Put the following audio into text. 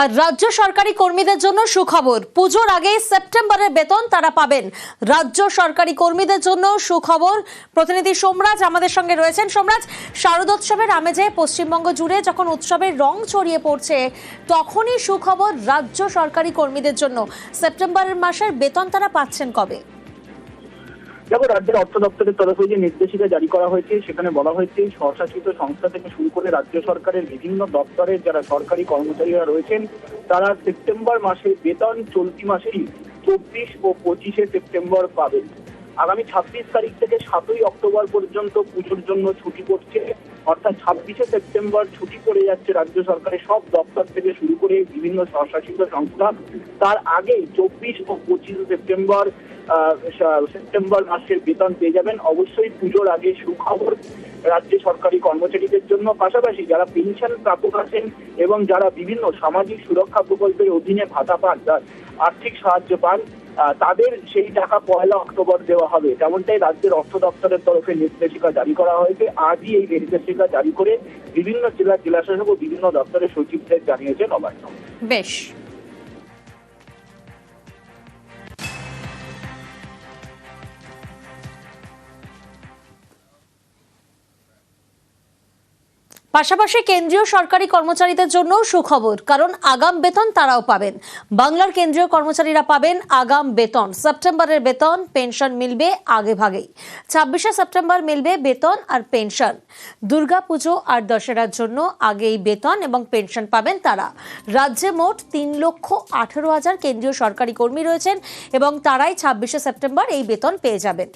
আর রাজ্য সরকারি কর্মীদের জন্য সুখবর। পুজোর আগে সেপ্টেম্বরের বেতন তারা পাবেন। রাজ্য সরকারি কর্মীদের জন্য সুখবর। প্রতিনিধি সোমরাজ আমাদের সঙ্গে রয়েছেন। সোমরাজ, শারদোৎসবের আমেজে পশ্চিমবঙ্গ জুড়ে যখন উৎসবের রং ছড়িয়ে পড়ছে, তখনই সুখবর রাজ্য সরকারি কর্মীদের জন্য। সেপ্টেম্বরের মাসের বেতন তারা পাচ্ছেন কবে? দেখো রাজ্যের অর্থ দপ্তরের তরফে যে নির্দেশিকা জারি করা হয়েছে, সেখানে বলা হয়েছে, স্বশাসিত সংস্থা থেকে শুরু করে রাজ্য সরকারের বিভিন্ন দপ্তরের যারা সরকারি কর্মচারীরা রয়েছেন, তারা সেপ্টেম্বর মাসে বেতন চলতি মাসেই চব্বিশ ও পঁচিশে সেপ্টেম্বর পাবেন। আগামী ছাব্বিশ তারিখ থেকে সাতই অক্টোবর পর্যন্ত পুজোর জন্য ছুটি পড়ছে অর্থাৎ ছাব্বিশে সেপ্টেম্বর ছুটি পড়ে যাচ্ছে রাজ্য সরকারের সব দপ্তর থেকে শুরু করে বিভিন্ন স্বশাসিত সংস্থা। তার আগে চব্বিশ ও পঁচিশে সেপ্টেম্বর সেপ্টেম্বর মাসের বেতন পেয়ে যাবেন। অবশ্যই পুজোর আগে সুখবর রাজ্য সরকারি কর্মচারীদের জন্য। পাশাপাশি যারা পেনশন প্রাপক আছেন এবং যারা বিভিন্ন সামাজিক সুরক্ষা প্রকল্পের অধীনে ভাতা পান আর্থিক সাহায্য পান তাদের সেই টাকা পয়লা অক্টোবর দেওয়া হবে। তেমনটাই রাজ্যের অর্থ দপ্তরের তরফে নির্দেশিকা জারি করা হয়েছে, আজই এই নির্দেশিকা জারি করে বিভিন্ন জেলার জেলাশাসক ও বিভিন্ন দপ্তরের সচিবদের জানিয়েছেন নবান্ন। বেশ। পাশাপাশি কেন্দ্রীয় সরকারি কর্মচারীদের জন্য সুখবর, কারণ আগাম বেতন তারাও পাবেন। বাংলার কেন্দ্রীয় কর্মচারীরা পাবেন আগাম বেতন। সেপ্টেম্বরের বেতন পেনশন মিলবে আগে ভাগেই। ছাব্বিশে সেপ্টেম্বর মিলবে বেতন আর পেনশন। দুর্গাপুজো আর দশেরার জন্য আগেই বেতন এবং পেনশন পাবেন তারা। রাজ্যে মোট তিন লক্ষ আঠেরো হাজার কেন্দ্রীয় সরকারি কর্মী রয়েছেন এবং তারাই ছাব্বিশে সেপ্টেম্বর এই বেতন পেয়ে যাবেন।